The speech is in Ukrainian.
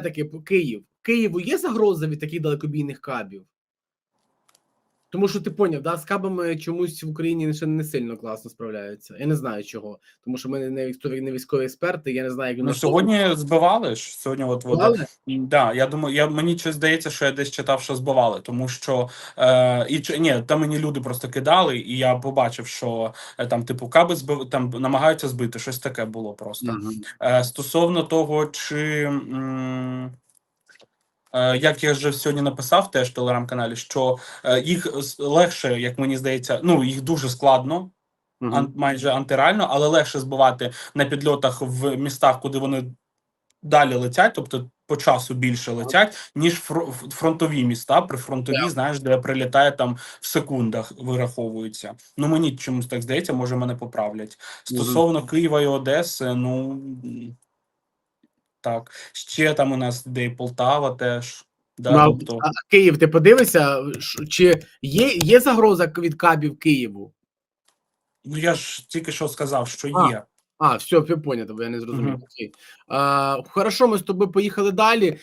таки Київ. Києву є загроза від таких далекобійних кабів? Тому що ти поняв, да, з кабами чомусь в Україні ще не сильно класно справляються. Я не знаю чого. Тому що ми не військові, не військові експерти, я не знаю, як Ну, сьогодні збивали ж. Сьогодні, от от, да, я думаю, я мені щось здається, що я десь читав, що збивали, тому що е, і ні, там мені люди просто кидали, і я побачив, що е, там, типу, каби збив там намагаються збити. Щось таке було просто. Мгм. Е, стосовно того, чи м, як я вже сьогодні написав теж в телеграм-каналі, що е, їх легше, як мені здається, ну їх дуже складно, Мгм. ан, майже антиреально, але легше збивати на підльотах в містах, куди вони далі летять, тобто по часу більше летять, ніж фро- фронтові міста. Прифронтові, Так. знаєш, де прилітає там в секундах, вираховується. Ну мені чомусь так здається, може мене поправлять. Стосовно Києва і Одеси, ну так. Ще там у нас де і Полтава теж. Да, Ну, тобто, а Київ, ти подивишся, чи є, є загроза від кабів Києву? ну я ж тільки що сказав, що А. є. А, все, я понятно, бо я не зрозумів. Угу. Окей. А, хорошо, ми з тобою поїхали далі.